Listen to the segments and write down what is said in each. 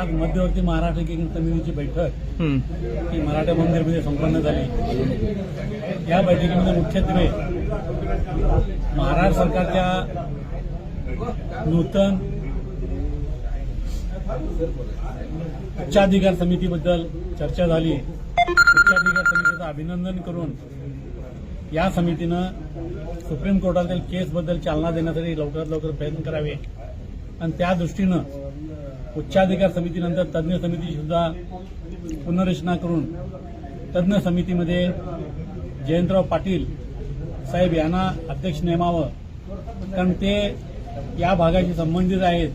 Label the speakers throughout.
Speaker 1: आज मध्यवर्ती महाराष्ट्र एकीकरण समितीची बैठक
Speaker 2: हं.
Speaker 1: मराठा मंदिरमध्ये संपन्न झाली. या बैठकीमध्ये मुख्यत्वे महाराष्ट्र सरकारच्या नूतन उच्चाधिकार समितीबद्दल चर्चा झाली. उच्चाधिकार समितीचं अभिनंदन करून या समितीनं सुप्रीम कोर्टातील केसबद्दल चालना देण्यासाठी लवकरात लवकर प्रयत्न करावे. आणि त्या दृष्टीनं उच्चाधिकार समितीनंतर तज्ज्ञ समिती सुद्धा पुनर्रचना करून तज्ज्ञ समितीमध्ये जयंतराव पाटील साहेब यांना अध्यक्ष नेमावं. कारण ते या भागाशी संबंधित आहेत.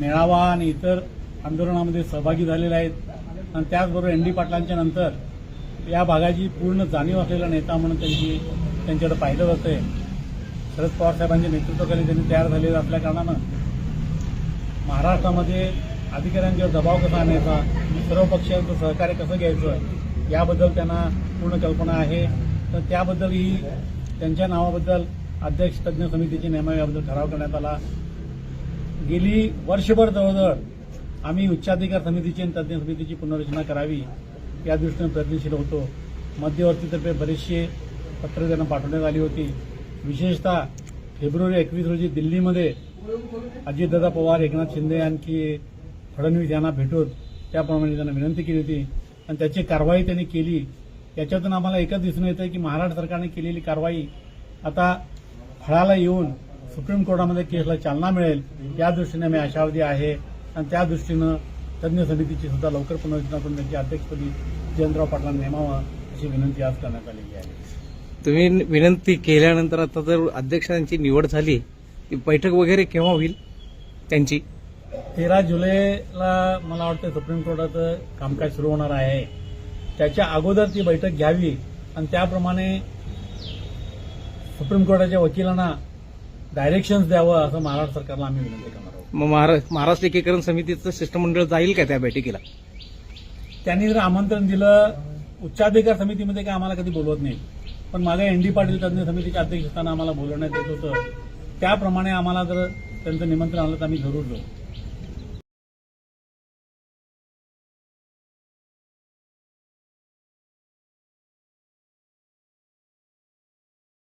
Speaker 1: मेळावा आणि इतर आंदोलनामध्ये सहभागी झालेले आहेत. आणि त्याचबरोबर एन डी पाटलांच्या नंतर या भागाची पूर्ण जाणीव असलेला नेता म्हणून त्यांची त्यांच्याकडे पाहिलं जातंय. शरद पवार साहेबांच्या नेतृत्वाखाली त्यांनी तयार झालेलं असल्या कारणानं महाराष्ट्रामध्ये अधिकाऱ्यांच्यावर दबाव कसा आणायचा सर्व पक्षांचं सहकार्य कसं घ्यायचं याबद्दल त्यांना पूर्ण कल्पना आहे. तर त्याबद्दल ही त्यांच्या नावाबद्दल अध्यक्ष तज्ज्ञ समितीची नेमावी याबद्दल ठराव करण्यात आला. गेली वर्षभर जवळजवळ आम्ही उच्चाधिकार समितीची आणि तज्ज्ञ समितीची पुनर्रचना करावी या दृष्टीने प्रयत्नशील होतो. मध्यवर्तीतर्फे बरेचसे पत्र त्यांना पाठवण्यात आली होती. विशेषतः फेब्रुवारी एकवीस रोजी दिल्लीमध्ये अजितदादा पवार एकनाथ शिंदे आणखी फडणवीस यांना भेटून त्याप्रमाणे त्यांना विनंती केली होती. आणि त्याची कारवाई त्यांनी केली. याच्यातून आम्हाला एकच दिसून येतं की महाराष्ट्र सरकारने केलेली कारवाई आता फळाला येऊन सुप्रीम कोर्टामध्ये केसला चालना मिळेल या दृष्टीने मी आशावादी आहे. आणि त्या दृष्टीनं तज्ज्ञ समितीची सुद्धा लवकर पुनर्रचना करून त्यांची अध्यक्षपदी जयंतराव पाटलांना नेमावं अशी विनंती आज करण्यात आलेली आहे.
Speaker 2: तुम्ही विनंती केल्यानंतर आता जर अध्यक्षांची निवड झाली ती बैठक वगैरे केव्हा होईल त्यांची?
Speaker 1: तेरा जुलैला मला वाटतं सुप्रीम कोर्टाचं कामकाज सुरू होणार आहे. त्याच्या अगोदर ती बैठक घ्यावी आणि त्याप्रमाणे सुप्रीम कोर्टाच्या वकिलांना डायरेक्शन्स द्यावं असं महाराष्ट्र सरकारला आम्ही विनंती करणार आहोत.
Speaker 2: मग महारा- महाराष्ट्र एकीकरण समितीचं शिष्टमंडळ जाईल का त्या बैठकीला?
Speaker 1: त्यांनी जर आमंत्रण दिलं उच्चाधिकार समितीमध्ये काय आम्हाला कधी बोलवत नाही. पण मागे एन डी पाटील तज्ज्ञ समितीच्या अध्यक्ष असताना आम्हाला बोलवण्यात येत होतं. त्याप्रमाणे आम्हाला जर त्यांचं निमंत्रण आलं तर आम्ही जरूर जाऊ.